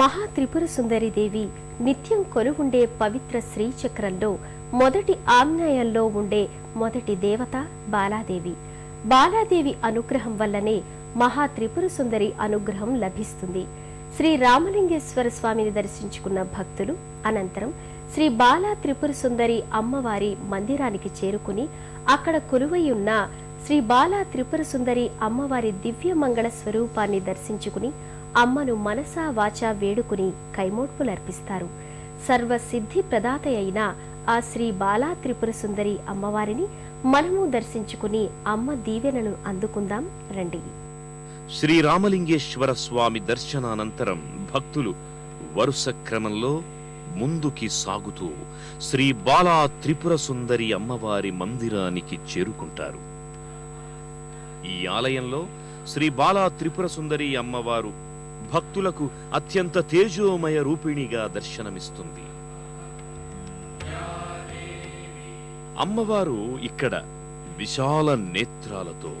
మహాత్రిపుర సుందరి దేవి నిత్యం కొలువుండే పవిత్ర శ్రీచక్రంలో మొదటి ఆగ్నేయంలో ఉండే మొదటి దేవత బాలాదేవి. బాలాదేవి అనుగ్రహం వల్లనే మహా త్రిపుర సుందరి అనుగ్రహం లభిస్తుంది. శ్రీ రామలింగేశ్వర స్వామిని దర్శించుకున్న భక్తులు అనంతరం శ్రీ బాలా త్రిపుర సుందరి అమ్మవారి మందిరానికి చేరుకుని అక్కడ కొలువై ఉన్న శ్రీ బాలా త్రిపుర సుందరి అమ్మవారి దివ్య మంగళ స్వరూపాన్ని దర్శించుకుని అమ్మను మనసా వాచా వేడుకుని కైమోడ్పులర్పిస్తారు. సర్వసిద్ధి ప్రదాత అయిన ఆ శ్రీ బాలా త్రిపుర సుందరి అమ్మవారిని మనము దర్శించుకుని అమ్మ దీవెనను అందుకుందాం రండి. శ్రీరామలింగేశ్వర స్వామి దర్శనానంతరం భక్తులు వరుస క్రమంలో ముందుకి సాగుతూ శ్రీ బాలా త్రిపుర సుందరి అమ్మవారి మందిరానికి చేరుకుంటారు. ఈ ఆలయంలో శ్రీ బాలా త్రిపుర సుందరి అమ్మవారు భక్తులకు అత్యంత తేజోమయ రూపిణిగా దర్శనమిస్తుంది. అమ్మవారు ఇక్కడ విశాల నేత్రాలతో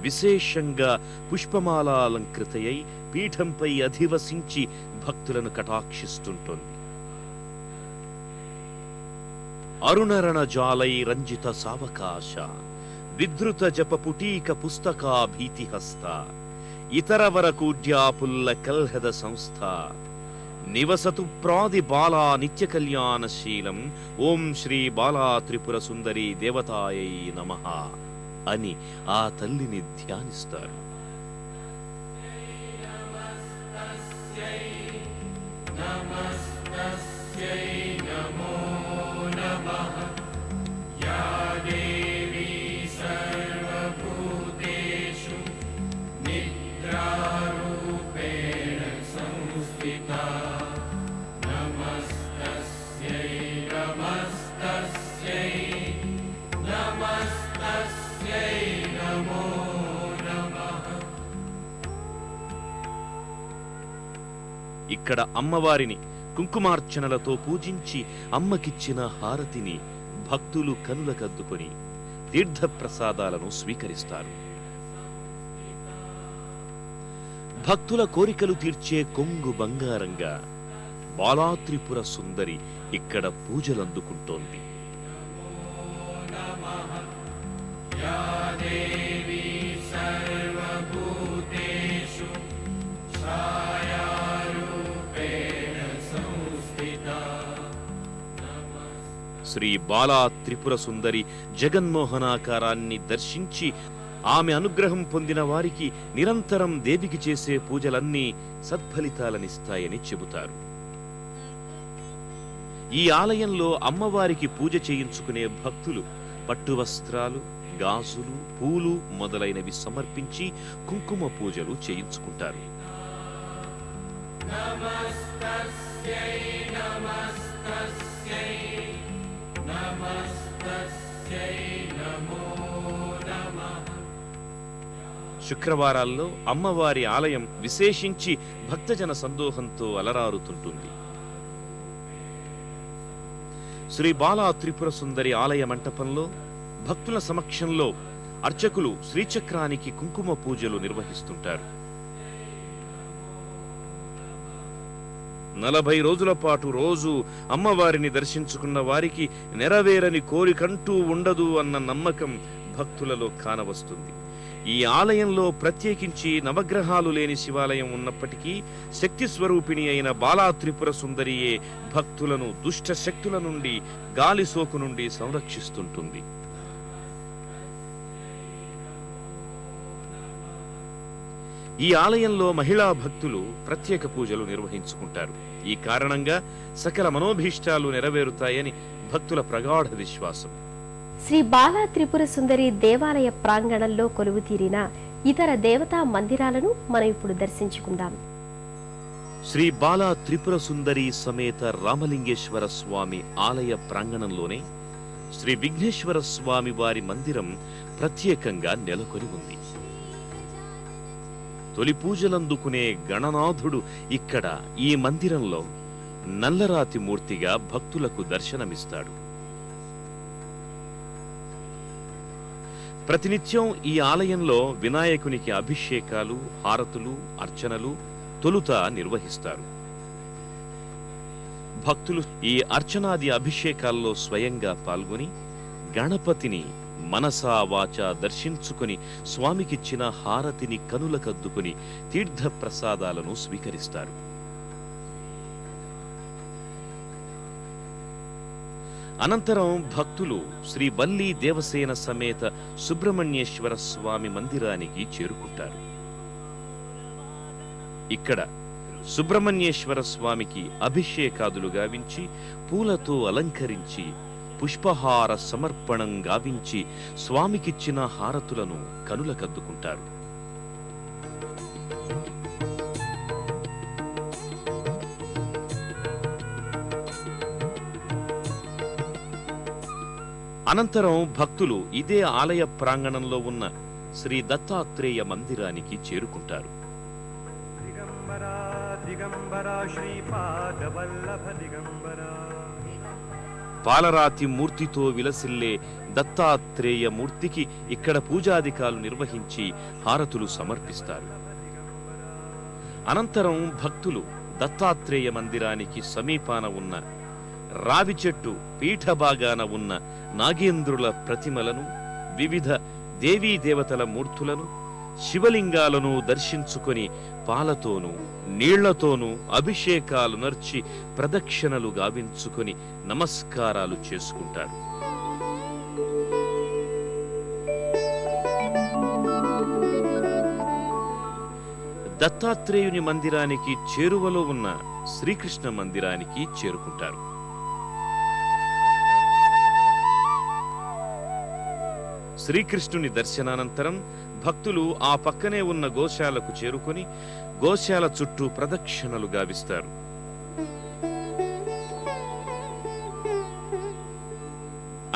విశేషంగా పుష్పమాలాలంకృతయై పీఠంపై అధివసించి భక్తులను కటాక్షిస్తుంటోంది. అరుణరణ జాలై రంజిత సావకాశ విద్రుత జప పుటీక పుస్తకా భీతిహస్త ఇతర వరకూడ్యాపుల్ల కల్హద సంస్థ నివసతు ప్రాది బాలా నిత్య కళ్యాణశీలం ఓం శ్రీ బాలా త్రిపుర సుందరి దేవతాయై నమః అని ఆ తల్లిని ధ్యానిస్తారు. ఇక్కడ అమ్మవారిని కుంకుమార్చనలతో పూజించి అమ్మకిచ్చిన హారతిని భక్తులు కనులకద్దుకొని తీర్థప్రసాదాలను స్వీకరిస్తారు. భక్తుల కోరికలు తీర్చే కొంగు బంగారంగా బాలాత్రిపుర సుందరి ఇక్కడ పూజలందుకుంటోంది. శ్రీ బాలా త్రిపుర సుందరి జగన్మోహనాకారాన్ని దర్శించి ఆమె అనుగ్రహం పొందిన వారికి నిరంతరం దేవికి చేసే పూజలన్నీ సత్ఫలితాలనిస్తాయని చెబుతారు. ఈ ఆలయంలో అమ్మవారికి పూజ చేయించుకునే భక్తులు పట్టు వస్త్రాలు గాజులు పూలు మొదలైనవి సమర్పించి కుంకుమ పూజలు చేయించుకుంటారు. శుక్రవారాల్లో అమ్మవారి ఆలయం విశేషించి భక్తజన సందోహంతో అలరారుతుంటుంది. శ్రీ బాలా త్రిపుర సుందరి ఆలయ మంటపంలో భక్తుల సమక్షంలో అర్చకులు శ్రీచక్రానికి కుంకుమ పూజలు నిర్వహిస్తుంటారు. నలభై రోజుల పాటు రోజు అమ్మవారిని దర్శించుకున్న వారికి నెరవేరని కోరికంటూ ఉండదు అన్న నమ్మకం భక్తులలో కానవస్తుంది. ఈ ఆలయంలో ప్రత్యేకించి నవగ్రహాలు లేని శివాలయం ఉన్నప్పటికీ శక్తి స్వరూపిణి అయిన బాలా త్రిపుర సుందరియే భక్తులను దుష్ట శక్తుల నుండి గాలి సోకు నుండి సంరక్షిస్తుంటుంది. ఈ ఆలయంలో మహిళా భక్తులు ప్రత్యేక పూజలు నిర్వహించుకుంటారు. ఈ కారణంగా సకల మనోభీష్టాలు నెరవేరుతాయని భక్తుల ప్రగాఢ విశ్వాసం. శ్రీ బాలా త్రిపుర సుందరి దేవాలయ ప్రాంగణంలో కొలువు తీరిన ఇతర దేవతా మందిరాలను మనం ఇప్పుడు దర్శించుకుందాం. శ్రీ బాలా త్రిపుర సుందరి సమేత రామలింగేశ్వర స్వామి ఆలయ ప్రాంగణంలోనే శ్రీ విఘ్నేశ్వర స్వామి వారి మందిరం ప్రత్యేకంగా నెలకొని ఉంది. తొలి పూజలందుకునే గణనాథుడు ఇక్కడ ఈ మందిరంలో నల్లరాతి మూర్తిగా భక్తులకు దర్శనమిస్తాడు. ప్రతినిత్యం ఈ ఆలయంలో వినాయకునికి అభిషేకాలు హారతులు అర్చనలు తొలుత నిర్వహిస్తారు. భక్తులు ఈ అర్చనాది అభిషేకాల్లో స్వయంగా పాల్గొని గణపతిని మనసా వాచ దర్శించుకొని స్వామికిచ్చిన హారతిని కనులకద్దుకుని తీర్థ ప్రసాదాలను స్వీకరిస్తారు. అనంతరం భక్తులు శ్రీ వల్లి దేవసేన సమేత సుబ్రహ్మణ్యేశ్వర స్వామి మందిరానికి చేరుకుంటారు. ఇక్కడ సుబ్రహ్మణ్యేశ్వర స్వామికి అభిషేకాదులు గావించి పూలతో అలంకరించి పుష్పహార సమర్పణం గావించి స్వామికిచ్చిన హారతులను కనులకద్దుకుంటారు అనంతరం భక్తులు ఇదే ఆలయ ప్రాంగణంలో ఉన్న శ్రీ దత్తాత్రేయ మందిరానికి చేరుకుంటారు. దిగంబరా దిగంబరా శ్రీపాదవల్లభ దిగంబరా. పాలరాతి మూర్తితో విలసిల్లే దత్తాత్రేయ మూర్తికి ఇక్కడ పూజాధికాలు నిర్వహించి హారతులు సమర్పిస్తారు. అనంతరం భక్తులు దత్తాత్రేయ మందిరానికి సమీపాన ఉన్న రావి చెట్టు పీఠభాగాన ఉన్న నాగేంద్రుల ప్రతిమలను వివిధ దేవీ దేవతల మూర్తులను శివలింగాలను దర్శించుకొని పాలతోనూ నీళ్ళతోనూ అభిషేకాలు నర్చి ప్రదక్షిణలు గావించుకొని నమస్కారాలు చేసుకుంటారు దత్తాత్రేయుని మందిరానికి చేరువలో ఉన్న శ్రీకృష్ణ మందిరానికి చేరుకుంటారు. శ్రీకృష్ణుని దర్శనానంతరం భక్తులు ఆ పక్కనే ఉన్న గోశాలకు చేరుకొని గోశాల చుట్టూ ప్రదక్షిణలు గావిస్తారు.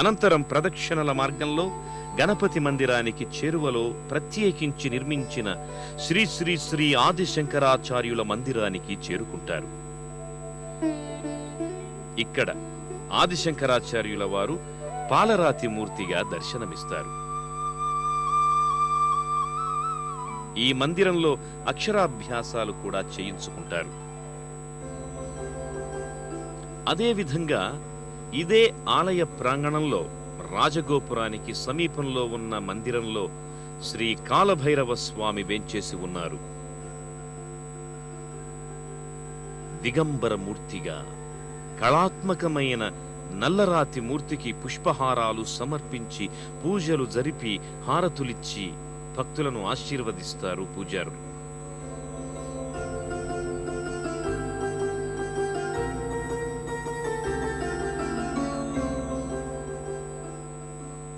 అనంతరం ప్రదక్షిణల మార్గంలో గణపతి మందిరానికి చేరువలో ప్రత్యేకించి నిర్మించిన శ్రీ శ్రీ శ్రీ ఆదిశంకరాచార్యుల మందిరానికి చేరుకుంటారు. ఇక్కడ ఆదిశంకరాచార్యుల వారు పాలరాతి మూర్తిగా దర్శనమిస్తారు. ఈ మందిరంలో అక్షరాభ్యాసాలు కూడా చేయించుకుంటారు అదేవిధంగా ఇదే ఆలయ ప్రాంగణంలో రాజగోపురానికి సమీపంలో ఉన్న మందిరంలో శ్రీ కాలభైరవ స్వామి వేంచేసి ఉన్నారు. దిగంబర మూర్తిగా కళాత్మకమైన నల్లరాతి మూర్తికి పుష్పహారాలు సమర్పించి పూజలు జరిపి హారతులిచ్చి భక్తులను ఆశీర్వదిస్తారు పూజారులు.